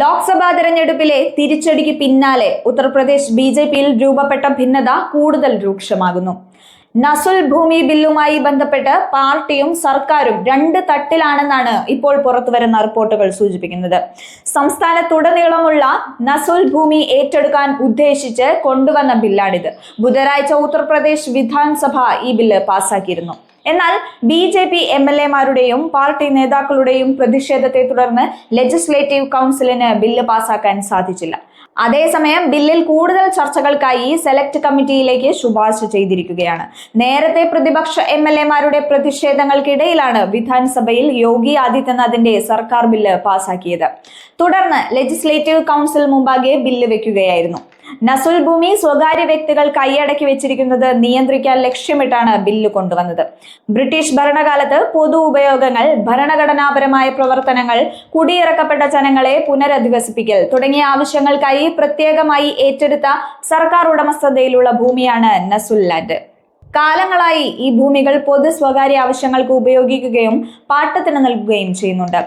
ലോക്സഭാ തെരഞ്ഞെടുപ്പിലെ തിരിച്ചടിക്ക് പിന്നാലെ ഉത്തർപ്രദേശ് ബി ജെ പിയിൽ രൂപപ്പെട്ട ഭിന്നത കൂടുതൽ രൂക്ഷമാകുന്നു. നസുൽ ഭൂമി ബില്ലുമായി ബന്ധപ്പെട്ട് പാർട്ടിയും സർക്കാരും രണ്ട് തട്ടിലാണെന്നാണ് ഇപ്പോൾ പുറത്തുവരുന്ന റിപ്പോർട്ടുകൾ സൂചിപ്പിക്കുന്നത്. സംസ്ഥാനത്തുടനീളമുള്ള നസുൽ ഭൂമി ഏറ്റെടുക്കാൻ ഉദ്ദേശിച്ച് കൊണ്ടുവന്ന ബില്ലാണിത്. ബുധനാഴ്ച ഉത്തർപ്രദേശ് വിധാൻസഭ ഈ ബില്ല് പാസാക്കിയിരുന്നു. എന്നാൽ B J P M L എമാരുടെയും party നേതാക്കളുടെയും പ്രതിഷേധത്തെ തുടർന്ന് ലെജിസ്ലേറ്റീവ് കൗൺസിലിന് ബില്ല് പാസാക്കാൻ സാധിച്ചില്ല. അതേസമയം ബില്ലിൽ കൂടുതൽ ചർച്ചകൾക്കായി സെലക്ട് കമ്മിറ്റിയിലേക്ക് ശുപാർശ ചെയ്തിരിക്കുകയാണ്. നേരത്തെ പ്രതിപക്ഷ എം എൽ എമാരുടെ പ്രതിഷേധങ്ങൾക്കിടയിലാണ് വിധാൻസഭയിൽ യോഗി ആദിത്യനാഥിന്റെ സർക്കാർ ബില്ല് പാസാക്കിയത്. തുടർന്ന് ലെജിസ്ലേറ്റീവ് കൗൺസിൽ മുമ്പാകെ ബില്ല് വെക്കുകയായിരുന്നു. നസുൽ ഭൂമി സ്വകാര്യ വ്യക്തികൾ കൈയടക്കി വെച്ചിരിക്കുന്നത് നിയന്ത്രിക്കാൻ ലക്ഷ്യമിട്ടാണ് ബില്ല് കൊണ്ടുവന്നത്. ബ്രിട്ടീഷ് ഭരണകാലത്ത് പൊതു ഉപയോഗങ്ങൾ ഭരണഘടനാപരമായ പ്രവർത്തനങ്ങൾ കുടിയിറക്കപ്പെട്ട ജനങ്ങളെ പുനരധിവസിപ്പിക്കൽ തുടങ്ങിയ ആവശ്യങ്ങൾക്കായി പ്രത്യേകമായി ഏറ്റെടുത്ത സർക്കാർ ഉടമസ്ഥതയിലുള്ള ഭൂമിയാണ് നസുൽ ലാൻഡ്. കാലങ്ങളായി ഈ ഭൂമികൾ പൊതു സ്വകാര്യ ആവശ്യങ്ങൾക്ക് ഉപയോഗിക്കുകയും പാട്ടത്തിന് നൽകുകയും ചെയ്യുന്നുണ്ട്.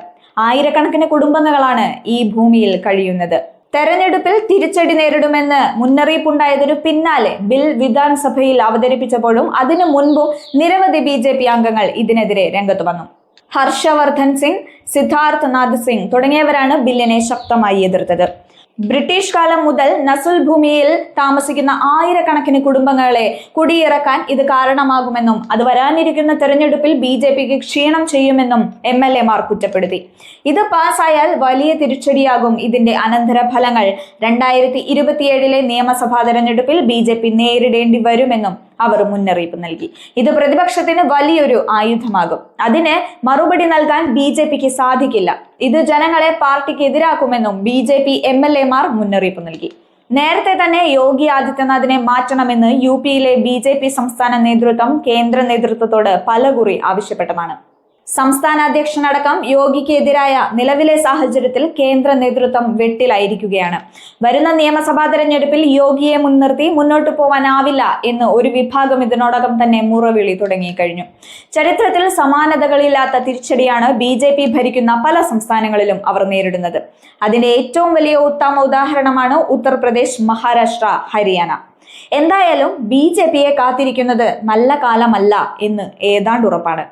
ആയിരക്കണക്കിന് കുടുംബങ്ങളാണ് ഈ ഭൂമിയിൽ കഴിയുന്നത്. തെരഞ്ഞെടുപ്പിൽ തിരിച്ചടി നേരിടുമെന്ന് മുന്നറിയിപ്പുണ്ടായതിനു പിന്നാലെ ബിൽ വിധാൻസഭയിൽ അവതരിപ്പിച്ചപ്പോഴും അതിനു മുൻപും നിരവധി ബി ജെ പി അംഗങ്ങൾ ഇതിനെതിരെ രംഗത്ത് വന്നു. ഹർഷവർദ്ധൻ സിംഗ് സിദ്ധാർത്ഥ് നാഥ് സിംഗ് തുടങ്ങിയവരാണ് ബില്ലിനെ ശക്തമായി എതിർത്തത്. ബ്രിട്ടീഷ് കാലം മുതൽ നസുൽ ഭൂമിയിൽ താമസിക്കുന്ന ആയിരക്കണക്കിന് കുടുംബങ്ങളെ കുടിയിറക്കാൻ ഇത് കാരണമാകുമെന്നും അത് വരാനിരിക്കുന്ന തെരഞ്ഞെടുപ്പിൽ ബി ജെ പിക്ക് ക്ഷീണം ചെയ്യുമെന്നും എം എൽ എമാർ കുറ്റപ്പെടുത്തി. ഇത് പാസ്സായാൽ വലിയ തിരിച്ചടിയാകും ഇതിന്റെ അനന്തര ഫലങ്ങൾ രണ്ടായിരത്തി ഇരുപത്തിയേഴിലെ നിയമസഭാ തെരഞ്ഞെടുപ്പിൽ ബി ജെ പി നേരിടേണ്ടി വരുമെന്നും അവർ മുന്നറിയിപ്പ് നൽകി. ഇത് പ്രതിപക്ഷത്തിന് വലിയൊരു ആയുധമാകും. അതിന് മറുപടി നൽകാൻ ബി ജെ പിക്ക് സാധിക്കില്ല. ഇത് ജനങ്ങളെ പാർട്ടിക്ക് എതിരാക്കുമെന്നും B J P M L എമാർ മുന്നറിയിപ്പ് നൽകി. നേരത്തെ തന്നെ യോഗി ആദിത്യനാഥിനെ മാറ്റണമെന്ന് യു പിയിലെ ബി ജെ പി സംസ്ഥാന നേതൃത്വം കേന്ദ്ര നേതൃത്വത്തോട് പലകുറി ആവശ്യപ്പെട്ടതാണ്. സംസ്ഥാന അധ്യക്ഷനടക്കം യോഗിക്കെതിരായ നിലവിലെ സാഹചര്യത്തിൽ കേന്ദ്ര നേതൃത്വം വെട്ടിലായിരിക്കുകയാണ്. വരുന്ന നിയമസഭാ തെരഞ്ഞെടുപ്പിൽ യോഗിയെ മുൻനിർത്തി മുന്നോട്ട് പോവാനാവില്ല എന്ന് ഒരു വിഭാഗം ഇതിനോടകം തന്നെ മുറവിളി തുടങ്ങിക്കഴിഞ്ഞു. ചരിത്രത്തിൽ സമാനതകളില്ലാത്ത തിരിച്ചടിയാണ് ബി ജെ പി ഭരിക്കുന്ന പല സംസ്ഥാനങ്ങളിലും അവർ നേരിടുന്നത്. അതിന്റെ ഏറ്റവും വലിയ ഉത്തമ ഉദാഹരണമാണ് ഉത്തർപ്രദേശ് മഹാരാഷ്ട്ര ഹരിയാന. എന്തായാലും ബി ജെ പിയെ കാത്തിരിക്കുന്നത് നല്ല കാലമല്ല എന്ന് ഏതാണ്ട് ഉറപ്പാണ്